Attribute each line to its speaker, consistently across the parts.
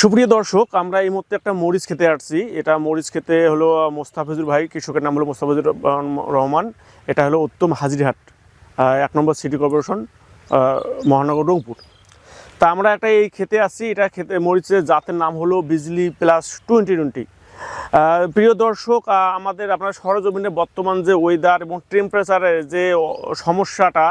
Speaker 1: সুপ্রিয় দর্শক, আমরা এই মুহূর্তে একটা মরিচ খেতে আসছি। এটা মরিচ খেতে হলো মোস্তাফিজুর ভাই, কৃষকের নাম হলো মোস্তাফিজুর রহমান। এটা হলো উত্তম হাজিরহাট এক নম্বর সিটি কর্পোরেশন মহানগর রংপুর। তা আমরা একটা এই খেতে আসছি। এটা খেতে মরিচের জাতের নাম হলো বিজলি প্লাস টোয়েন্টি টোয়েন্টি। প্রিয় দর্শক আমাদের আপনার সরজমিনে বর্তমান যে ওয়েদার এবং টেম্পারেচারের যে সমস্যাটা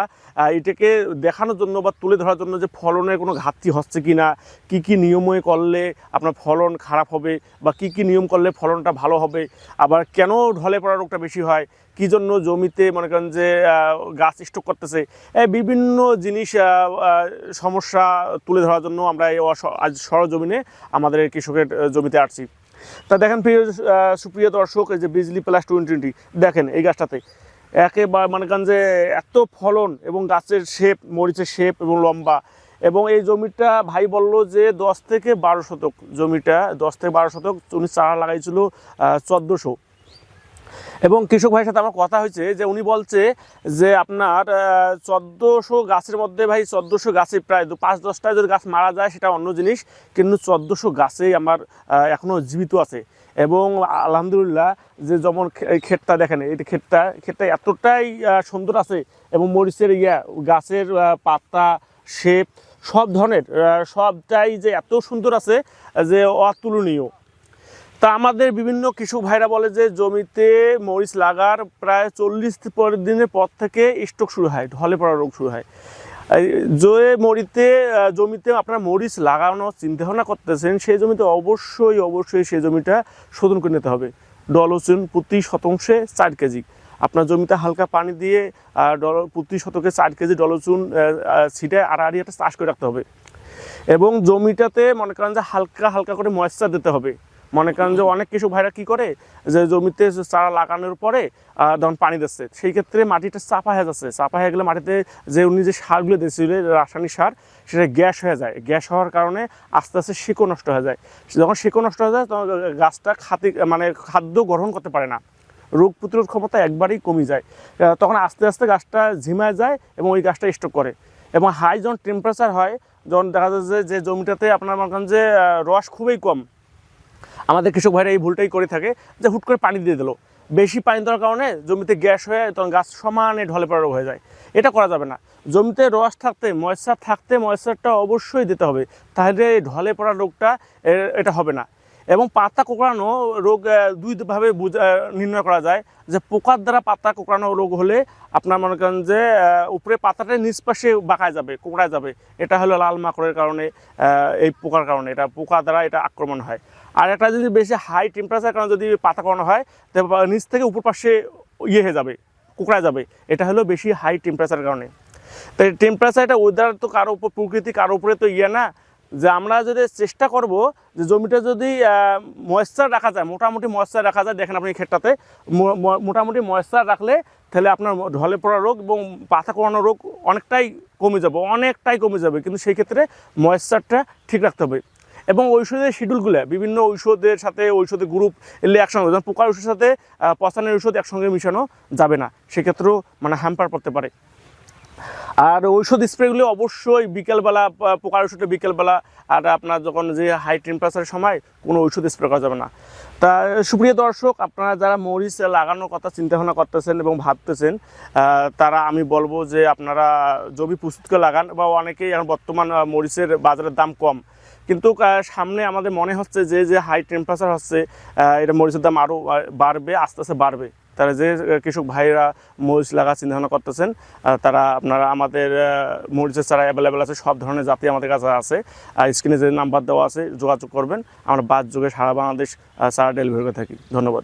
Speaker 1: এটাকে দেখানোর জন্য বা তুলে ধরার জন্য যে ফলনের কোনো ঘাটতি হচ্ছে কি না কী কী নিয়মে করলে আপনার ফলন খারাপ হবে বা কী কী নিয়ম করলে ফলনটা ভালো হবে, আবার কেন ঢলে পড়া রোগটা বেশি হয়, কী জন্য জমিতে মনে করেন যে গাছ স্টক করতেছে বিভিন্ন জিনিস সমস্যা তুলে ধরার জন্য আমরা আজ সরজমিনে আমাদের কৃষকের জমিতে আসছি। তা দেখেন প্রিয় সুপ্রিয় দর্শক, এই যে বিজলি প্লাস টোয়েন্টি টোয়েন্টি দেখেন এই গাছটাতে একেবারে মানে কান যে এত ফলন এবং গাছের শেপ মরিচের শেপ এবং লম্বা এবং এই জমিটা ভাই বলল যে দশ থেকে বারো শতক, জমিটা দশ থেকে বারো শতক, উনি চারা লাগাইছিল চোদ্দোশো। এবং কৃষক ভাইয়ের সাথে আমার কথা হয়েছে যে উনি বলছে যে আপনার চোদ্দোশো গাছের মধ্যে ভাই চোদ্দোশো গাছে প্রায় পাঁচ দশটায় যদি গাছ মারা যায় সেটা অন্য জিনিস, কিন্তু চোদ্দোশো গাছেই আমার এখনও জীবিত আছে। এবং আলহামদুলিল্লাহ যে যেমন ক্ষেতটা দেখেন, এই ক্ষেতটা ক্ষেতটা এতটাই সুন্দর আছে এবং মরিচের ইয়া, গাছের পাতা, শেপ, সব ধরনের সবটাই যে এত সুন্দর আছে যে অতুলনীয়। তা আমাদের বিভিন্ন কৃষক ভাইরা বলে যে জমিতে মরিচ লাগার প্রায় চল্লিশ পরের দিনের পর থেকে স্ট্রোক শুরু হয় ঢলে পড়া রোগ শুরু হয়। যে মরিতে জমিতে আপনার মরিচ লাগানোর চিন্তাভাবনা করতেছেন, সেই জমিতে অবশ্যই অবশ্যই সেই জমিটা শোধন করে নিতে হবে। ডলোচুন প্রতি শতাংশে চার কেজি। আপনার জমিতে হালকা পানি দিয়ে ডল প্রতি শতকে চার কেজি ডলোচুন ছিটে আড়াআড়ি একটা চাষ করে রাখতে হবে। এবং জমিটাতে মনে করেন যে হালকা হালকা করে ময়েশ্চার দিতে হবে। মনে করেন যে অনেক কিছু ভাইরা কি করে? যে জমিতে চারা লাগানোর পরে যখন পানি দিচ্ছে। সেই ক্ষেত্রে মাটিটা চাপা হয়ে যাচ্ছে। চাপা হয়ে গেলে মাটিতে যে উনি যে সারগুলো দিয়েছিল রাসায়নিক সার, সেটা গ্যাস হয়ে যায়। গ্যাস হওয়ার কারণে আস্তে আস্তে শিকড় নষ্ট হয়ে যায়। যখন শিকড় নষ্ট হয়ে যায়, তখন গাছটা খাতি মানে খাদ্য গ্রহণ করতে পারে না। রোগ প্রতিরোধ ক্ষমতা একবারেই কমে যায়। তখন আস্তে আস্তে গাছটা ঝিমায় যায় এবং ওই গাছটা স্টক করে। এবং হাই যখন টেম্পারেচার হয়, যখন দেখা যাচ্ছে যে জমিটাতে আপনার মনে করেন যে রস খুবই কম আমাদের কৃষক ভাইরা এই ভুলটাই করে থাকে যে হুট করে পানি দিয়ে দিল। বেশি পানি দেওয়ার কারণে জমিতে গ্যাস হয়ে তখন গাছ সমানে ঢলে পড়া হয়ে যায়। এটা করা যাবে না। জমিতে রস থাকতে, ময়েশ্চার থাকতে ময়েশ্চারটা অবশ্যই দিতে হবে। তাহলে ঢলে পড়া রোগটা এটা হবে না। এবং পাতা কোঁকড়ানো রোগ দুইভাবে নির্ণয় করা যায়। যে পোকার দ্বারা পাতা কোঁকড়ানো রোগ হলে আপনার মনে করেন যে উপরে পাতাটা নিচ পাশে বাঁকায় যাবে, কোঁকড়ায় যাবে। এটা হলো লাল মাকড়ের কারণে এই পোকার কারণে। এটা পোকা দ্বারা এটা আক্রমণ হয়। আর একটা যদি বেশি হাই টেম্পারেচার কারণে যদি পাতা কোঁকড়ানো হয় বা নিচ থেকে উপর পাশে ইয়ে হয়ে যাবে, কোঁকড়ায় যাবে। এটা হলো বেশি হাই টেম্পারেচার কারণে। তো টেম্পারেচার এটা ওয়েদার তো কারও উপর, প্রকৃতি কারও উপরে তো ইয়ে না। যে আমরা যদি চেষ্টা করব যে জমিটা যদি ময়েশ্চার রাখা যায়, মোটামুটি ময়েশ্চার রাখা যায়, দেখেন আপনি ক্ষেতটাতে মোটামুটি ময়েশ্চার রাখলে তাহলে আপনার ঢলে পড়া রোগ এবং পাতা কোড়ানো রোগ অনেকটাই কমে যাবে, অনেকটাই কমে যাবে। কিন্তু সেই ক্ষেত্রে ময়েশ্চারটা ঠিক রাখতে হবে। এবং ঔষধের শিডিউলগুলো বিভিন্ন ঔষধের সাথে, ঔষধের গ্রুপ এলে একসঙ্গে, যেমন পোকার ওষুধের সাথে পচানের ওষুধ একসঙ্গে মিশানো যাবে না। সেক্ষেত্রেও মানে হ্যাম্পার পড়তে পারে। আর ঔষধ স্প্রেগুলি অবশ্যই বিকেলবেলা পোকার ওষুধটা বিকেলবেলা, আর আপনার যখন যে হাই টেম্পারেচারের সময়, কোনো ঔষধ স্প্রে করা যাবে না। তা, সুপ্রিয় দর্শক, আপনারা যারা মরিচ লাগানোর কথা চিন্তা ভাবনা করতেছেন এবং ভাবতেছেন তারা আমি বলব যে আপনারা জমি প্রস্তুত করে লাগান, বা অনেকেই এখন বর্তমান মরিচের বাজারের দাম কম। কিন্তু সামনে আমাদের মনে হচ্ছে যে যে হাই টেম্পারেচার হচ্ছে এটা মরিচের দাম আরও বাড়বে, আস্তে আস্তে বাড়বে। তারা যে কৃষক ভাইরা মরিচ লাগা চিন্তা ভাবনা করতেছেন তারা আপনারা আমাদের মরিচের চারা অ্যাভেলেবেল আছে, সব ধরনের জাতি আমাদের কাছে আছে। আর স্ক্রিনে যে নাম্বার দেওয়া আছে, যোগাযোগ করবেন। আমরা বাদ যুগে সারা বাংলাদেশ চারা ডেলিভারি করে থাকি। ধন্যবাদ।